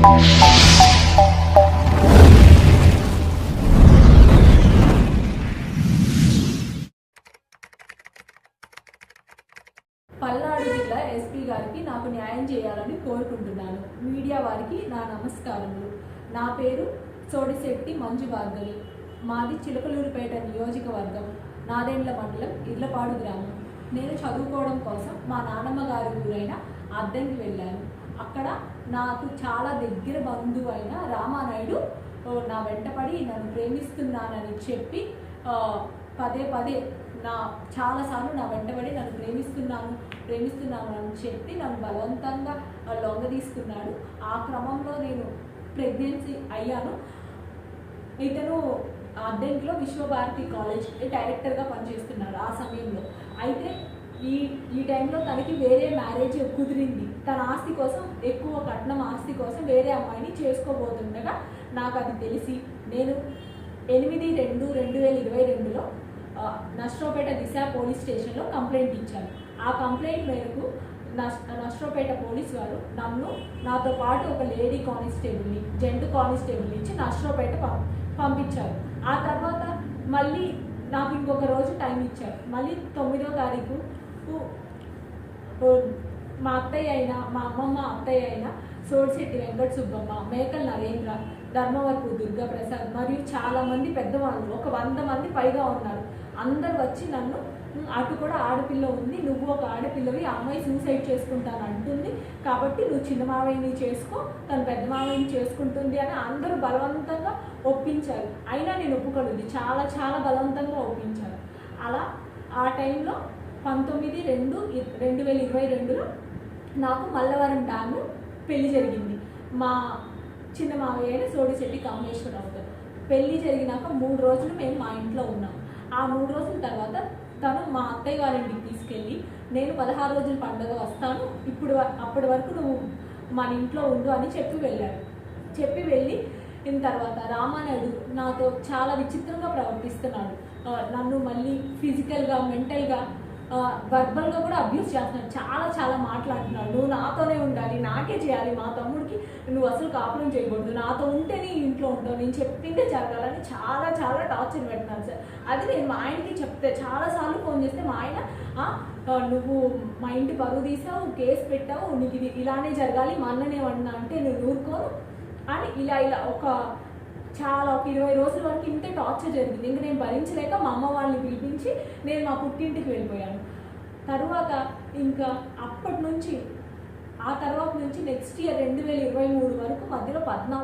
పల్నాడు జిల్లా ఎస్పీ గారికి నాకు న్యాయం చేయాలని కోరుకుంటున్నాను. మీడియా వారికి నా నమస్కారములు. నా పేరు సోడిశెట్టి మంజు భార్గవి. మాది చిలకలూరుపేట నియోజకవర్గం నాదేండ్ల మండలం ఇర్లపాడు గ్రామం. నేను చదువుకోవడం కోసం మా నాన్నమ్మ గారి ఊరైన అద్దెకి వెళ్ళాను. అక్కడ నాకు చాలా దగ్గర బంధువు అయిన రామానాయుడు నా వెంటపడి నన్ను ప్రేమిస్తున్నానని చెప్పి పదే పదే నా చాలాసార్లు నా వెంటబడి నన్ను ప్రేమిస్తున్నాను ప్రేమిస్తున్నాను అని చెప్పి నన్ను బలవంతంగా ఆ, లొంగ తీసుకున్నాడు ఆ క్రమంలో నేను ప్రెగ్నెన్సీ అయ్యాను. ఇతను అద్దెంట్లో విశ్వభారతి కాలేజ్ డైరెక్టర్గా పనిచేస్తున్నాడు ఆ సమయంలో. అయితే ఈ ఈ టైంలో తనకి వేరే మ్యారేజ్ కుదిరింది. తన ఆస్తి కోసం ఎక్కువ కట్నం ఆస్తి కోసం వేరే అమ్మాయిని చేసుకోబోతుండగా నాకు అది తెలిసి నేను ఎనిమిది రెండు రెండు వేల ఇరవై రెండులో నష్టోపేట నష్టపేట దిశ పోలీస్ స్టేషన్లో కంప్లైంట్ ఇచ్చాను. ఆ కంప్లైంట్ మేరకు నష్ నష్టపేట పోలీస్ వారు నన్ను నాతో పాటు ఒక లేడీ కానిస్టేబుల్ని జెంట్ కానిస్టేబుల్ని ఇచ్చి నష్టపేట పంపించారు. ఆ తర్వాత మళ్ళీ నాకు ఇంకొక రోజు టైం ఇచ్చారు. మళ్ళీ తొమ్మిదో తారీఖు ఓ, మా అత్తయ్య అయిన మా అమ్మమ్మ అత్తయ్య అయిన సోడిశెట్టి వెంకట సుబ్బమ్మ మేకల్ నరేంద్ర ధర్మవరపు దుర్గాప్రసాద్ మరియు చాలామంది పెద్దవాళ్ళు ఒక వంద మంది పైగా ఉన్నారు. అందరు వచ్చి నన్ను అటు కూడా ఆడపిల్ల ఉంది నువ్వు ఒక ఆడపిల్లవి ఆ అమ్మాయి సూసైడ్ చేసుకుంటాను అంటుంది. కాబట్టి నువ్వు చిన్న మావయ్యని చేసుకో తను పెద్ద మావయ్యని చేసుకుంటుంది అని అందరూ బలవంతంగా ఒప్పించారు. అయినా నేను ఒప్పుకోలేదు. చాలా చాలా బలవంతంగా ఒప్పించారు అలా ఆ టైంలో పంతొమ్మిది రెండు రెండు వేల ఇరవై రెండులో నాకు మల్లవరం డ్యామ్ పెళ్ళి జరిగింది. మా చిన్న మావయ్య అయిన సోడిశెట్టి కామేశ్వరరావుతో పెళ్ళి జరిగినాక మూడు రోజులు మేము మా ఇంట్లో ఉన్నాం. ఆ మూడు రోజుల తర్వాత తను మా అత్తయ్య వారింటికి తీసుకెళ్ళి నేను పదహారు రోజుల పండుగ వస్తాను. ఇప్పుడు వ- అప్పటి వరకు నువ్వు మన ఇంట్లో ఉండు అని చెప్పి వెళ్ళాడు. చెప్పి వెళ్ళి ఇన్ తర్వాత రామానాయుడు నాతో చాలా విచిత్రంగా ప్రవర్తిస్తున్నాడు. నన్ను మళ్ళీ ఫిజికల్గా మెంటల్గా వర్బల్గా కూడా అబ్యూస్ చేస్తున్నాడు. చాలా చాలా మాట్లాడుతున్నాడు. నువ్వు నాతోనే ఉండాలి నాకే చేయాలి. మా తమ్ముడికి నువ్వు అసలు కాపురం చేయకూడదు. నాతో ఉంటేనే ఇంట్లో ఉంటావు నేను చెప్పిందే జరగాలని చాలా చాలా టార్చర్ పెట్టినాను సార్. అది నేను మా ఆయనకి చెప్తే చాలాసార్లు ఫోన్ చేస్తే మా ఆయన నువ్వు మా ఇంటి పరువు తీసావు కేసు పెట్టావు నీకు ఇది ఇలానే జరగాలి. మా అన్ననేమన్నా అంటే నువ్వు ఊరుకోను. అని ఇలా ఇలా ఒక చాలా ఒక ఇరవై రోజుల వరకు ఇంతే టార్చర్ జరిగింది. ఇంకా నేను భరించలేక మా అమ్మ వాళ్ళని పిలిపించి నేను మా పుట్టింటికి వెళ్ళిపోయాను. తర్వాత ఇంకా అప్పటి నుంచి ఆ తర్వాత నుంచి నెక్స్ట్ ఇయర్ రెండు వేల ఇరవై మూడు వరకు మధ్యలో పద్నాలుగు